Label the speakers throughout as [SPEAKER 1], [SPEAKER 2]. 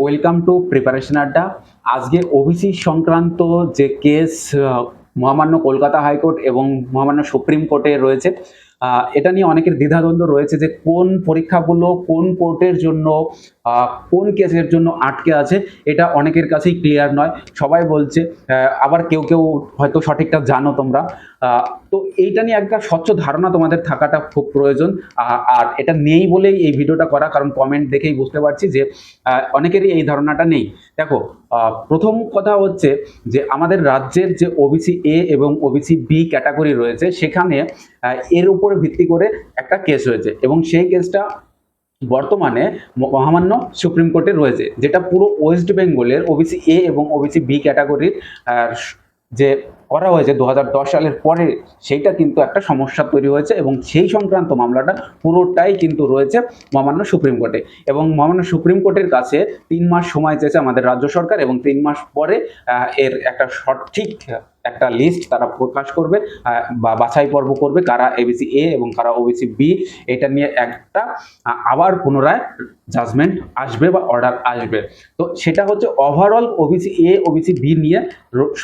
[SPEAKER 1] Welcome to preparation আড্ডা। আজকে OBC সংক্রান্ত যে কেস মহামান্য কলকাতা হাইকোর্ট এবং মহামান্য সুপ্রিম কোর্টে রয়েছে এটা নিয়ে অনেকের দ্বিধাদ্বন্দ্ব রয়েছে যে কোন পরীক্ষাগুলো কোন কোর্টের জন্য কোন কেসের জন্য আটকে আছে, এটা অনেকের কাছেই ক্লিয়ার নয়। সবাই বলছে আবার কেউ কেউ হয়তো সঠিকটা জানো তোমরা। তো এইটা নিয়ে একটা স্বচ্ছ ধারণা তোমাদের থাকাটা খুব প্রয়োজন। আর এটা নেই বলেই এই ভিডিওটা করা, কারণ কমেন্ট দেখেই বুঝতে পারছি যে অনেকেরই এই ধারণাটা নেই। দেখো প্রথম কথা হচ্ছে যে, আমাদের রাজ্যের যে ওবিসি এ এবং ওবিসি বি ক্যাটাগরি রয়েছে, সেখানে এর উপর ভিত্তি করে একটা কেস হয়েছে। এবং সেই কেসটা বর্তমানে মহামান্য সুপ্রিম কোর্টে রয়েছে, যেটা পুরো ওয়েস্ট বেঙ্গলের ওবিসি এ এবং ওবিসি বি ক্যাটাগরির যে করা হয়েছে দু হাজার দশ সালের পরে, সেইটা কিন্তু একটা সমস্যা তৈরি হয়েছে এবং সেই সংক্রান্ত মামলাটা পুরোটাই কিন্তু রয়েছে মহামান্য সুপ্রিম কোর্টে। এবং মহামান্য সুপ্রিম কোর্টের কাছে তিন মাস সময় চেয়েছে আমাদের রাজ্য সরকার এবং তিন মাস পরে এর একটা সঠিক একটা লিস্ট তারা প্রকাশ করবে বা বাছাই পর্ব করবে কারা এবিসি এ এবং কারা ওবিসি বি এটা নিয়ে একটা আবার পুনরায় জাজমেন্ট আসবে বা অর্ডার আসবে। তো সেটা হচ্ছে overall OBC A OBC B নিয়ে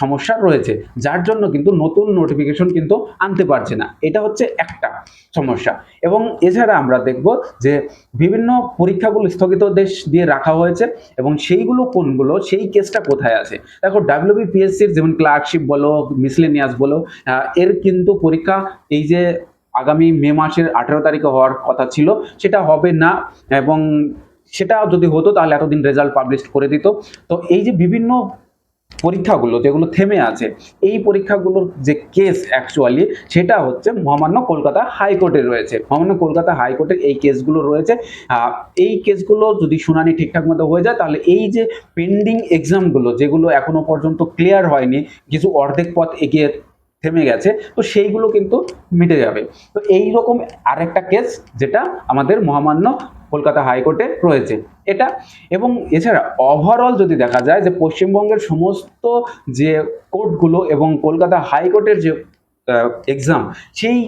[SPEAKER 1] সমস্যা রয়েছে, যার জন্য কিন্তু নতুন নোটিফিকেশন কিন্তু আনতে পারছে না। এটা হচ্ছে একটা সমস্যা। এবং এছাড়া আমরা দেখব যে বিভিন্ন পরীক্ষাগুলো স্থগিত দেশ দিয়ে রাখা হয়েছে এবং সেইগুলো কোনগুলো, সেই কেসটা কোথায় আছে? দেখো ডাব্লিউবিপিএসসির যেমন ক্লার্কশিপ বলো মিসলেনিয়াস বলো এর কিন্তু পরীক্ষা এই যে আগামী মে মাসের আঠেরো তারিখে হওয়ার কথা ছিল, সেটা হবে না এবং সেটা যদি হতো তাহলে এতদিন রেজাল্ট পাবলিশ করে দিত। তো এই যে বিভিন্ন পরীক্ষাগুলো যেগুলো থেমে আছে, এই পরীক্ষাগুলোর যে কেস অ্যাকচুয়ালি সেটা হচ্ছে মহামান্য কলকাতা হাইকোর্টে রয়েছে। মহামান্য কলকাতা হাইকোর্টের এই কেসগুলো রয়েছে। এই কেসগুলো যদি শুনানি ঠিকঠাক মতো হয়ে যায়, তাহলে এই যে পেন্ডিং এক্সামগুলো যেগুলো এখনও পর্যন্ত ক্লিয়ার হয়নি, কিছু অর্ধেক পথ এগিয়ে থেমে গেছে, তো সেইগুলো কিন্তু মিটে যাবে। তো এই রকম আরেকটা কেস যেটা আমাদের মহামান্য কলকাতা হাইকোর্টে রয়েছে। এটা। এবং এছাড়া ওভারঅল যদি দেখা যায় যে পশ্চিমবঙ্গের সমস্ত যে কোর্টগুলো এবং কলকাতা হাইকোর্টের যে এক্সাম সেই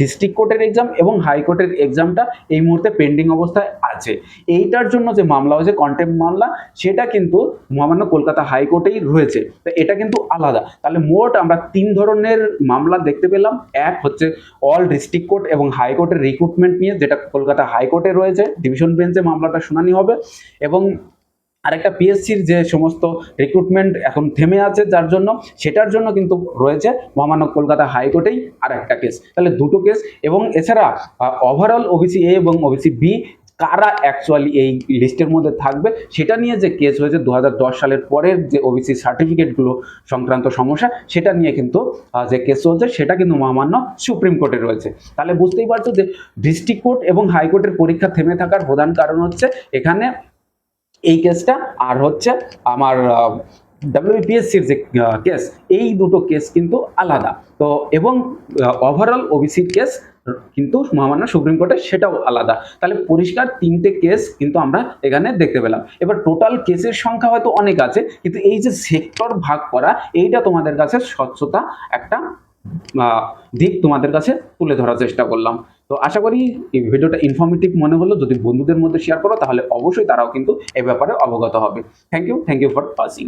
[SPEAKER 1] ডিস্ট্রিক্ট কোর্টের এক্সাম এবং হাইকোর্টের এক্সামটা এই মুহূর্তে পেন্ডিং অবস্থায় আছে। এইটার জন্য যে মামলা হয়েছে কন্টেম্প মামলা, সেটা কিন্তু মহামান্য কলকাতা হাইকোর্টেই রয়েছে। তো এটা কিন্তু আলাদা। তাহলে মোট আমরা তিন ধরনের মামলা দেখতে পেলাম। এক হচ্ছে অল ডিস্ট্রিক্ট কোর্ট এবং হাইকোর্টের রিক্রুটমেন্ট নিয়ে, যেটা কলকাতা হাইকোর্টে রয়েছে। ডিভিশন বেঞ্চে মামলাটা শুনানি হবে। এবং আরেকটা পিএসসির যে সমস্ত রিক্রুটমেন্ট এখন থেমে আছে যার জন্য, সেটার জন্য কিন্তু রয়েছে মহামান্য কলকাতা হাইকোর্টেই আর একটা কেস তাহলে দুটো কেস এবং এছাড়া ওভারঅল ওবিসি এ এবং ওবিসি বি কারা অ্যাকচুয়ালি এই লিস্টের মধ্যে থাকবে, সেটা নিয়ে যে কেস হয়েছে দু হাজার দশ সালের পরের যে ওবিসি সার্টিফিকেটগুলো সংক্রান্ত সমস্যা, সেটা নিয়ে কিন্তু যে কেস চলছে, সেটা কিন্তু মহামান্য সুপ্রিম কোর্টে রয়েছে। তাহলে বুঝতেই পারছ যে ডিস্ট্রিক্ট কোর্ট এবং হাইকোর্টের পরীক্ষা থেমে থাকার প্রধান কারণ হচ্ছে এখানে এই কেসটা আর হচ্ছে আমার ডাব্লিউপিএসসির যে কেস এই দুটো কেস কিন্তু আলাদা। তো এবং ওভারঅল ওবিসির কেস কিন্তু মহামান্য সুপ্রিম কোর্টে সেটাও আলাদা। তাহলে পরিষ্কার তিনটে কেস কিন্তু আমরা এখানে দেখতে পেলাম। এবার টোটাল কেসের সংখ্যা হয়তো অনেক আছে, কিন্তু এই যে সেক্টর ভাগ করা, এইটা তোমাদের কাছে স্বচ্ছতা একটা দিক তোমাদের কাছে তুলে ধরার চেষ্টা করলাম। তো আশা করি এই ভিডিওটা ইনফরমেটিভ মনে হলো। যদি বন্ধুদের মধ্যে শেয়ার করো, তাহলে অবশ্যই তারাও কিন্তু এ ব্যাপারে অবগত হবে। Thank you thank you for watching